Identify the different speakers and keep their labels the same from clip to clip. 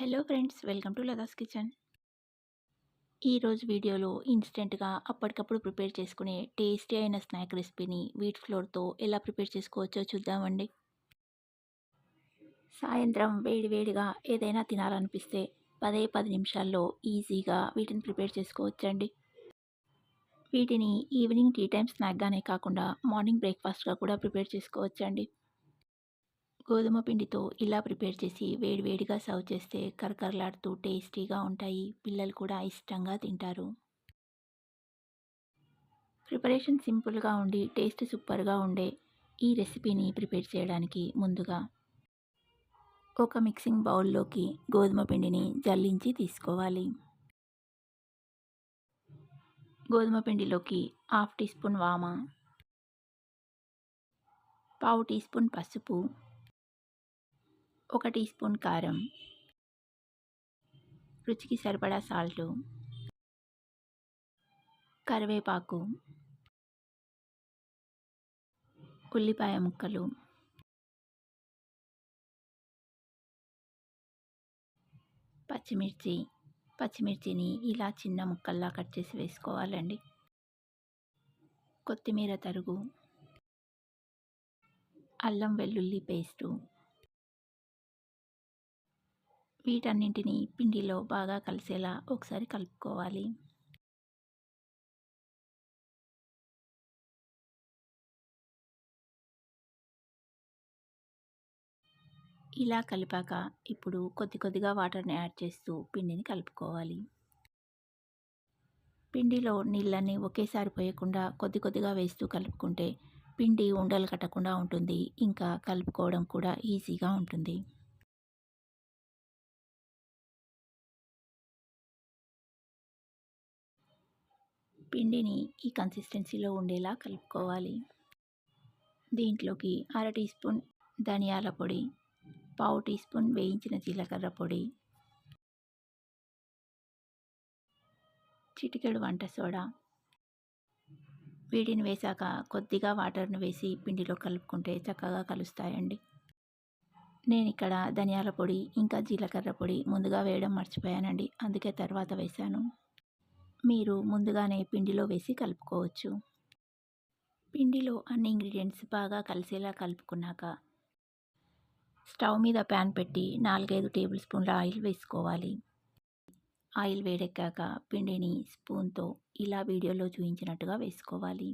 Speaker 1: Hello friends welcome to లదాస్ kitchen. ఈరోజు వీడియోలో ఇన్స్టెంట్గా అప్పటికప్పుడు ప్రిపేర్ చేసుకునే టేస్టీ అయిన స్నాక్ రెసిపీని వీట్ ఫ్లోర్తో ఎలా ప్రిపేర్ చేసుకోవచ్చో చూద్దామండి. సాయంత్రం వేడివేడిగా ఏదైనా తినాలనిపిస్తే పదే పది నిమిషాల్లో ఈజీగా వీటిని ప్రిపేర్ చేసుకోవచ్చండి. వీటిని ఈవినింగ్ టీ టైం స్నాక్గానే కాకుండా మార్నింగ్ బ్రేక్ఫాస్ట్గా కూడా ప్రిపేర్ చేసుకోవచ్చండి. గోధుమ పిండితో ఇలా ప్రిపేర్ చేసి వేడివేడిగా సర్వ్ చేస్తే కరకరలాడుతూ టేస్టీగా ఉంటాయి. పిల్లలు కూడా ఇష్టంగా తింటారు. ప్రిపరేషన్ సింపుల్గా ఉండి టేస్ట్ సూపర్గా ఉండే ఈ రెసిపీని ప్రిపేర్ చేయడానికి ముందుగా ఒక మిక్సింగ్ బౌల్లోకి గోధుమ పిండిని జల్లించి తీసుకోవాలి. గోధుమ పిండిలోకి హాఫ్ టీ స్పూన్ వామ పావు టీ స్పూన్ పసుపు ఒక టీ స్పూన్ కారం రుచికి సరిపడా సాల్టు కరివేపాకు ఉల్లిపాయ ముక్కలు పచ్చిమిర్చి పచ్చిమిర్చిని ఇలా చిన్న ముక్కల్లా కట్ చేసి వేసుకోవాలండి. కొత్తిమీర తరుగు అల్లం వెల్లుల్లి పేస్టు వీటన్నింటిని పిండిలో బాగా కలిసేలా ఒకసారి కలుపుకోవాలి. ఇలా కలిపాక ఇప్పుడు కొద్ది కొద్దిగా వాటర్ని యాడ్ చేస్తూ పిండిని కలుపుకోవాలి. పిండిలో నీళ్ళని ఒకేసారి పోయకుండా కొద్ది కొద్దిగా వేస్తూ కలుపుకుంటే పిండి ఉండలు కట్టకుండా ఉంటుంది. ఇంకా కలుపుకోవడం కూడా ఈజీగా ఉంటుంది. పిండిని ఈ కన్సిస్టెన్సీలో ఉండేలా కలుపుకోవాలి. దీంట్లోకి అర టీ స్పూన్ ధనియాల పొడి పావు టీ స్పూన్ వేయించిన జీలకర్ర పొడి చిటికెడు వంట సోడా. వీటిని వేశాక కొద్దిగా వాటర్ను వేసి పిండిలో కలుపుకుంటే చక్కగా కలుస్తాయండి. నేను ఇక్కడ ధనియాల పొడి ఇంకా జీలకర్ర పొడి ముందుగా వేయడం మర్చిపోయానండి. అందుకే తర్వాత వేశాను. మీరు ముందుగానే పిండిలో వేసి కలుపుకోవచ్చు. పిండిలో అన్ని ఇంగ్రీడియంట్స్ బాగా కలిసేలా కలుపుకున్నాక స్టవ్ మీద ప్యాన్ పెట్టి నాలుగైదు టేబుల్ స్పూన్ల ఆయిల్ వేసుకోవాలి. ఆయిల్ వేడెక్కాక పిండిని స్పూన్తో ఇలా వీడియోలో చూపించినట్టుగా వేసుకోవాలి.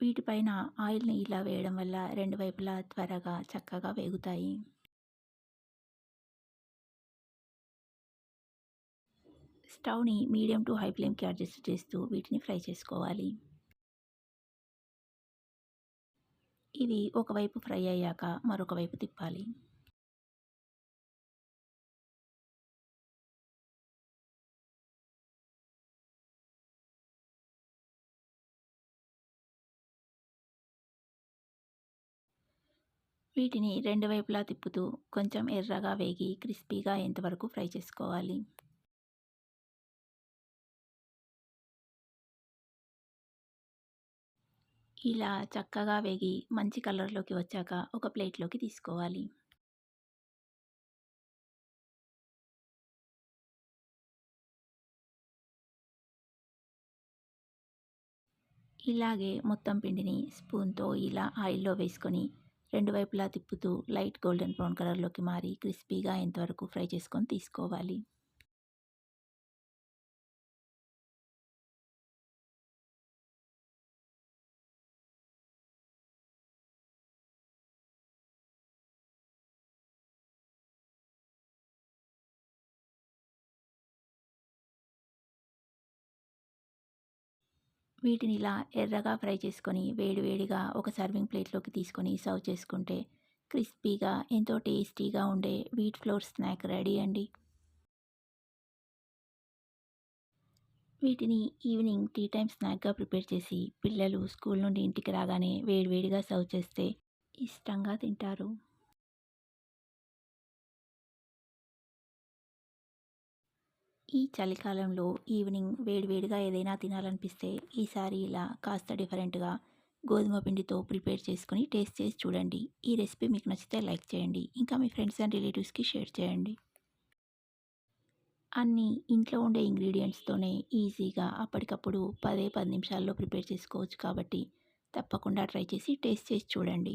Speaker 1: వీటిపైన ఆయిల్ని ఇలా వేయడం వల్ల రెండు వైపులా త్వరగా చక్కగా వేగుతాయి. స్టవ్ని మీడియం టు హై ఫ్లేమ్కి అడ్జస్ట్ చేస్తూ వీటిని ఫ్రై చేసుకోవాలి. ఇవి ఒకవైపు ఫ్రై అయ్యాక మరొక వైపు తిప్పాలి. వీటిని రెండు వైపులా తిప్పుతూ కొంచెం ఎర్రగా వేగి క్రిస్పీగా ఎంతవరకు ఫ్రై చేసుకోవాలి. ఇలా చక్కగా వేగి మంచి కలర్లోకి వచ్చాక ఒక ప్లేట్లోకి తీసుకోవాలి. ఇలాగే మొత్తం పిండిని స్పూన్తో ఇలా ఆయిల్లో వేసుకొని రెండు వైపులా తిప్పుతూ లైట్ గోల్డెన్ బ్రౌన్ కలర్లోకి మారి క్రిస్పీగా ఎంతవరకు ఫ్రై చేసుకొని తీసుకోవాలి. వీటిని ఇలా ఎర్రగా ఫ్రై చేసుకొని వేడివేడిగా ఒక సర్వింగ్ ప్లేట్లోకి తీసుకొని సర్వ్ చేసుకుంటే క్రిస్పీగా ఎంతో టేస్టీగా ఉండే వీట్ ఫ్లోర్ స్నాక్ రెడీ అండి. వీటిని ఈవినింగ్ టీ టైం స్నాక్గా ప్రిపేర్ చేసి పిల్లలు స్కూల్ నుండి ఇంటికి రాగానే వేడివేడిగా సర్వ్ చేస్తే ఇష్టంగా తింటారు. ఈ చలికాలంలో ఈవినింగ్ వేడివేడిగా ఏదైనా తినాలనిపిస్తే ఈసారి ఇలా కాస్త డిఫరెంట్గా గోధుమ పిండితో ప్రిపేర్ చేసుకొని టేస్ట్ చేసి చూడండి. ఈ రెసిపీ మీకు నచ్చితే లైక్ చేయండి. ఇంకా మీ ఫ్రెండ్స్ అండ్ రిలేటివ్స్కి షేర్ చేయండి. అన్నీ ఇంట్లో ఉండే ఇంగ్రీడియంట్స్తోనే ఈజీగా అప్పటికప్పుడు పదే పది నిమిషాల్లో ప్రిపేర్ చేసుకోవచ్చు కాబట్టి తప్పకుండా ట్రై చేసి టేస్ట్ చేసి చూడండి.